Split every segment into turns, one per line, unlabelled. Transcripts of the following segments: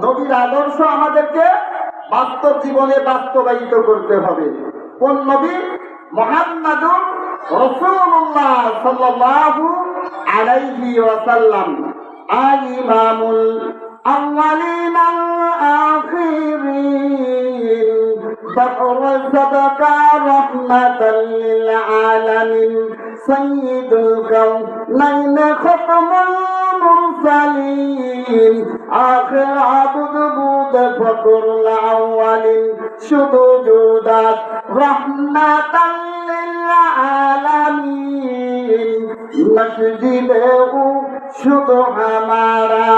নবীর আদর্শ আমাদেরকে বাস্তব জীবনে বাস্তবায়িত করতে হবে কোন নবী মোহাম্মদুর রসুল্লাহ সাল্লাল্লাহু আলাইহি ওয়াসাল্লাম আল ইমামুল আউয়ালিন আল আখিরিন بحر صدقا رحمة للعالمين سيد الكونين ختم المرسلين آخر عبد بود فقر الأولين শুধু জুদাত رحمة للعالمين মসজিদে শুধু হামারা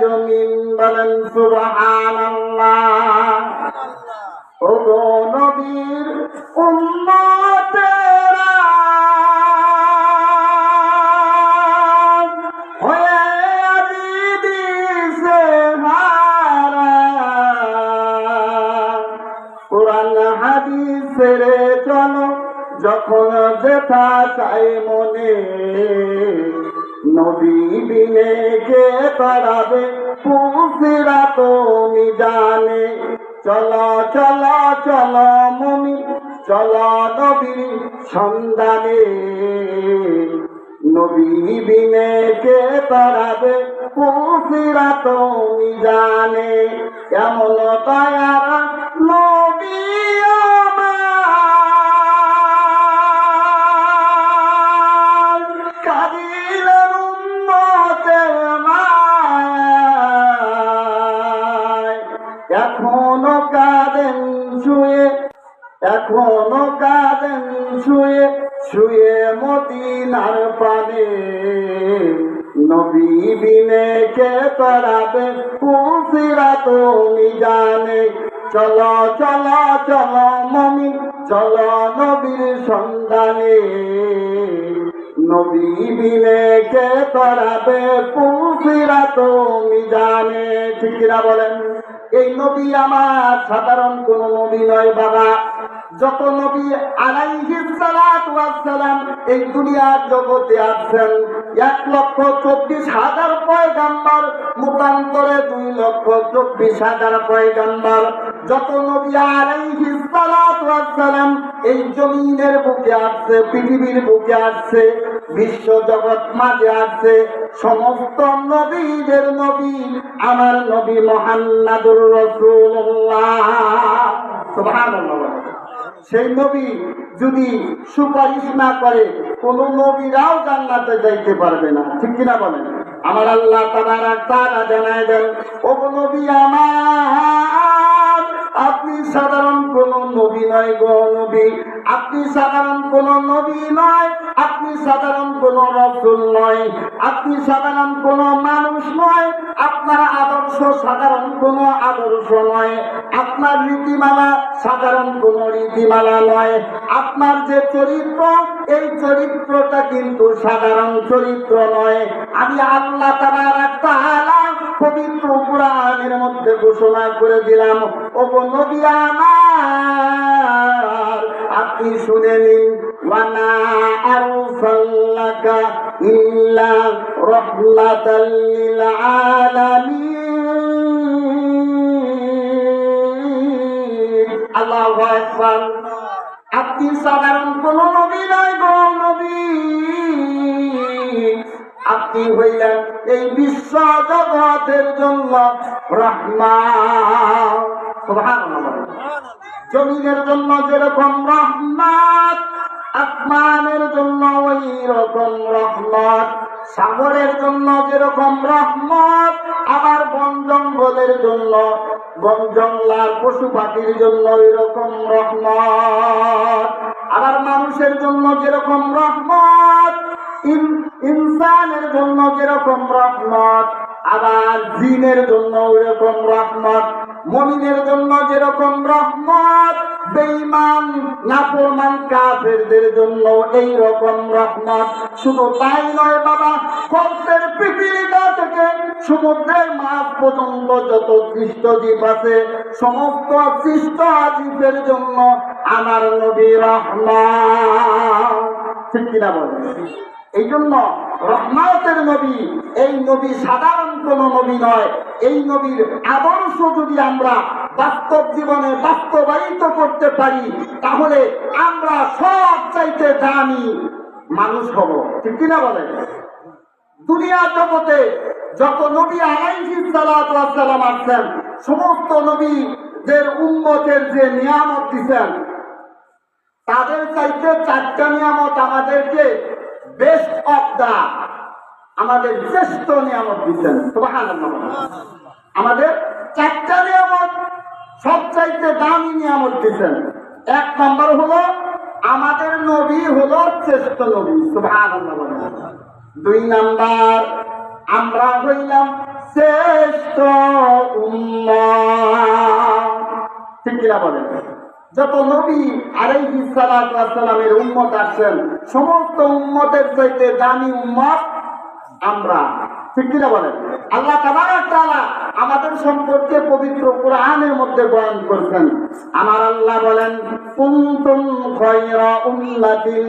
জমিন বলেন সুবহানাল্লাহ ও গো নবীর উম্মতেরা যখন যেথা চাই মনে নবী দিনে কে পারাবে পুসিরা তুমি জানে। চলো, চল, চলো মমি, চলো নবীর সন্ধানে। নবী বিনে কে পারাবে পুসিরা তুমি জানে। কেমন দয়ার নবী এখনও কাঁদেন, শুয়ে। এখনও কাঁদেন, শুয়ে। শুয়ে মদিনার পানে। নবী বিনে কে পড়াবে কুফিরা তুমি জানে চলো চলো চলো মমি চলো নবীর সন্ধানে। নবী বিনে কে পড়াবে কুফিরা তুমি জানে ঠিক বলেন। এই নবী আমার সাধারণ কোন নবী নয় বাবা। যত নবী আলাইহিস সালাতু সালাম এই দুনিয়ার জগতে আছেন এক লক্ষ চব্বিশ হাজার পয়গাম্বার মুতান্তরে দুই লক্ষ চব্বিশ হাজার পয়গাম্বার। যত নবী সালাম এই জমিনের বুকে আসছে, পৃথিবীর বুকে আসছে, বিশ্ব জগৎ মাঝে আসছে, সমস্ত নবীদের নবী আমার নবী মোহাম্মদুর রসুল্লাহ সুবহানাল্লাহ। সেই নবী যদি সুপারিশ না করে, কোন নবীরাও জান্নাতে যাইতে পারবে না। ঠিক কিনা বলেন? আমার আল্লাহ তারা তারা জানায় দেন ও নবী আমার, আপনি সাধারণ কোন নবী নয় গো নবী। আপনি সাধারণ কোন নবী নয়, আপনি সাধারণ কোন রসুল নয়। আপনি সাধারণ কোন মানুষ নয় আপনার আদর্শ সাধারণ কোন আদর্শ নয়। আপনার রীতিমালা সাধারণ কোন রীতিমালা নয়। আপনার যে চরিত্র, এই চরিত্রটা কিন্তু সাধারণ চরিত্র নয়। আমি আল্লাহ তারা পবিত্র পুরাণের মধ্যে ঘোষণা করে দিলাম ও নবী আমার, আপনি শুনে নিন ওয়ানা রাহমাতাল লিল আলামিন আল্লাহু আকবার আপনি সাধারণ কোন নবী নয় গো নবী। আপনি হইলেন এই বিশ্ব জগতের জন্য রহমান। সুবহানাল্লাহ। জমিনের জন্য যেরকম রহমত আসমানের জন্য ওই রকম রহমত, সাগরের জন্য যেরকম রহমত, আবার বন জঙ্গলের জন্য, বন জঙ্গলার পশু পাখির জন্য ওই রকম রহমত। আবার মানুষের জন্য যেরকম রহমত, ইন- ইনসানের জন্য যেরকম রহমত, আবার জিনের জন্য ওইরকম রহমত, মমিনের জন্য যেরকম রহমত বেঈমান, নাফরমান কাফেরদের জন্য এই রকম রহমত। শুধু তাই নয় বাবা, কষ্টের পৃথিবীটা থেকে সমুদ্রের মাছ পর্যন্ত যত সৃষ্ট জীব আছে, সমস্ত সৃষ্ট জীবের জন্য আমার নবী রহমান ঠিক কিনা বলে এই জন্য রহমাতের নবী, এই নবী সাধারণ কোন নবী নয়। এই নবীর আদর্শ যদি আমরা বাস্তব জীবনে বাস্তবায়িত করতে পারি, তাহলে আমরা সব চাইতে দামি মানুষ হব। ঠিক কিনা বলেন? দুনিয়া জগতে যত নবী আলাইহিস সালাতু সালাম আসছেন, সমস্ত নবীদের উম্মতের যে নিয়ামত দিচ্ছেন তাদের চাইতে চারটা নিয়ামত আমাদেরকে বেস্ট অফ দা আমাদের শ্রেষ্ঠ নিয়ামত দিচ্ছেন। আমাদের চারটা নিয়ামত দামি নিয়ামত দিচ্ছেন এক নম্বর হলো, আমাদের নবী হলো শ্রেষ্ঠ নবী দুই নাম্বার, আমরা হইলাম শ্রেষ্ঠ ঠিক বলেন? যত নবী আলাইহি সালামের উম্মত আসছেন, সমস্ত উম্মতের চাইতে দামি উম্মত আমরা। ঠিক কিনা বলেন? আল্লাহ তাআলা আমাদের সম্পর্কে পবিত্র কোরআনের মধ্যে বয়ান করছেন। আমার আল্লাহ বলেন, কুনতুম খায়রা উম্মাতিন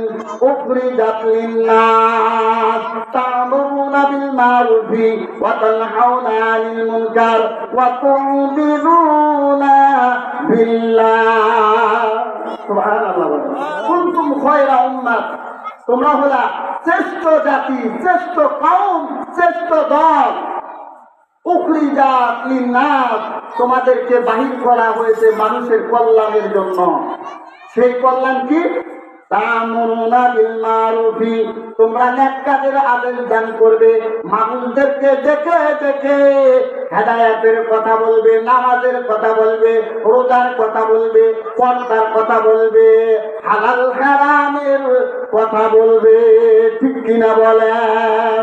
উখরিজাত লিন-নাস তা'মুরুনা বিল মারুফি ওয়া তানহাউনা আনিল মুনকার ওয়া তু'মিনুনা বিল্লাহ। সুবহানাল্লাহ কুনতুম উম্মাত, তোমরা হলা শ্রেষ্ঠ জাতি, শ্রেষ্ঠ কৌম শ্রেষ্ঠ দল। তোমাদেরকে বাহির করা হয়েছে মানুষের কল্যাণের জন্য। সেই কল্যাণ কি? তোমরা কাজের দান করবে দেখে দেখে কথা বলবে, নামাজের কথা বলবে, রোজার কথা বলবে, পর্দার কথা বলবে, হালাল হারামের কথা বলবে। ঠিক কিনা বলেন?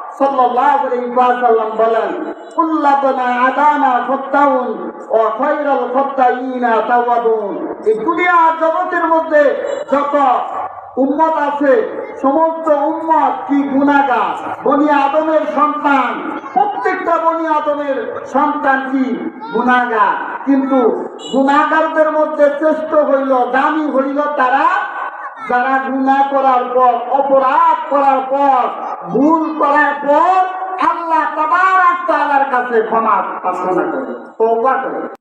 জগতের মধ্যে যত উম্মত আছে, সমস্ত উম্মত কি গুনাহগার? বনি আদমের সন্তান, প্রত্যেকটা বনি আদমের সন্তান কি গুনাহগার? কিন্তু গুনাহগারদের মধ্যে শ্রেষ্ঠ হইল, দামি হইল তারা, যারা গুণা করার পর, অপরাধ করার পর ভুল করার পর আল্লাহ তোমার কাছে ক্ষমা প্রার্থনা করে।